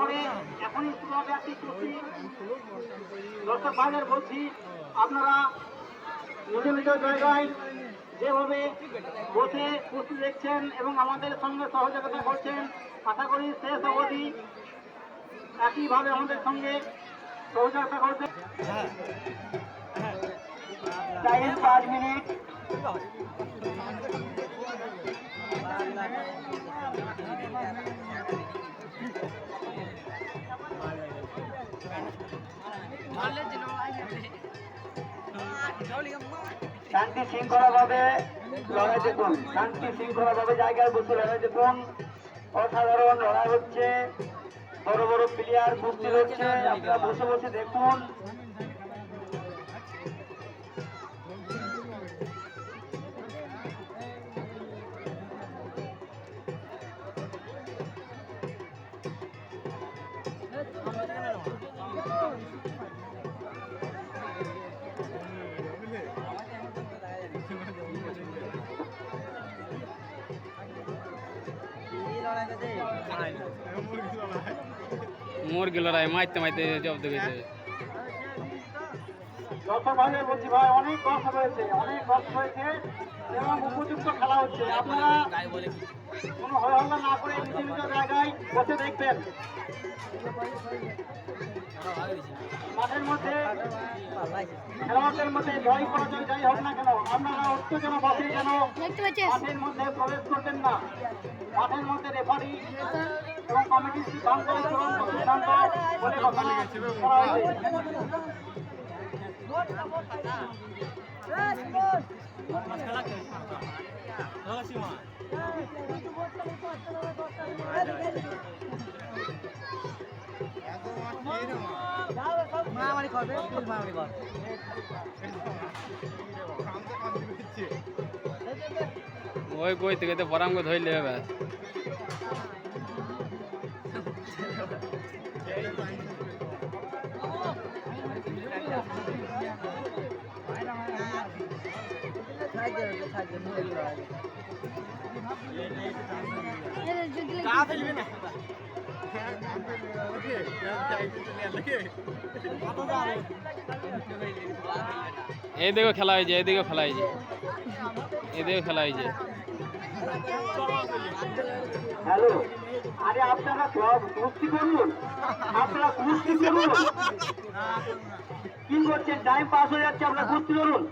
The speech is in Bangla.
পরে এখনই শুরু হবে একটি কুস্তি দর্শক ভাইদের বলছি, আপনারা নিজ নিজ জায়গায় যেভাবে বসে কুস্তি দেখছেন এবং আমাদের সঙ্গে সহযোগিতা করছেন, আশা করি শেষ অবধি একইভাবে আমাদের সঙ্গে সহযোগিতা করবেন। টাইম পাঁচ মিনিট। শান্তি শৃঙ্খলাভাবে লড়াই দেখুন, শান্তি শৃঙ্খলাভাবে জায়গায় বসে লড়াই দেখুন। অসাধারণ লড়াই হচ্ছে, বড় বড় প্লেয়ার কুস্তি হচ্ছে, আপনারা বসে বসে দেখুন। মুরগি লড়াই, মাইতে মাইতে জব্দ গেছে দর্শক ভাইদের বলছি ভাই, অনেক কষ্ট হয়েছে, অনেক কষ্ট হয়েছে, এবং উপযুক্ত খেলা হচ্ছে। আপনারা কোনো হই না করে নিজ জায়গায় বসে দেখবেন। মধ্যে খেলোয়াড়দের মধ্যে জয় পরাজয় যাই হোক না কেন আপনারা উত্তেজনা বসে যেন মাঠের মধ্যে প্রবেশ করবেন না। মাঠের মধ্যে রেফারি এবং কমিটির সিদ্ধান্ত চূড়ান্ত সিদ্ধান্ত বলে ঘোষণা করা হয়েছে করবে ফুল মারামারি কর ওই কই থেকে তো বরামকে ধরলে হবে ছাড় দে ছাড় দে মুড়ে দিল আগে এইদিকেও খেলা হয়েছে। এইদিকেও খেলা হয়েছে এদিকেও খেলা হয়েছে। হ্যালো, আরে আপনারা সব কুস্তি করুন। আপনারা কুস্তি করুন। কি করছেন? টাইম পাস হয়ে যাচ্ছে, আপনারা কুস্তি করুন।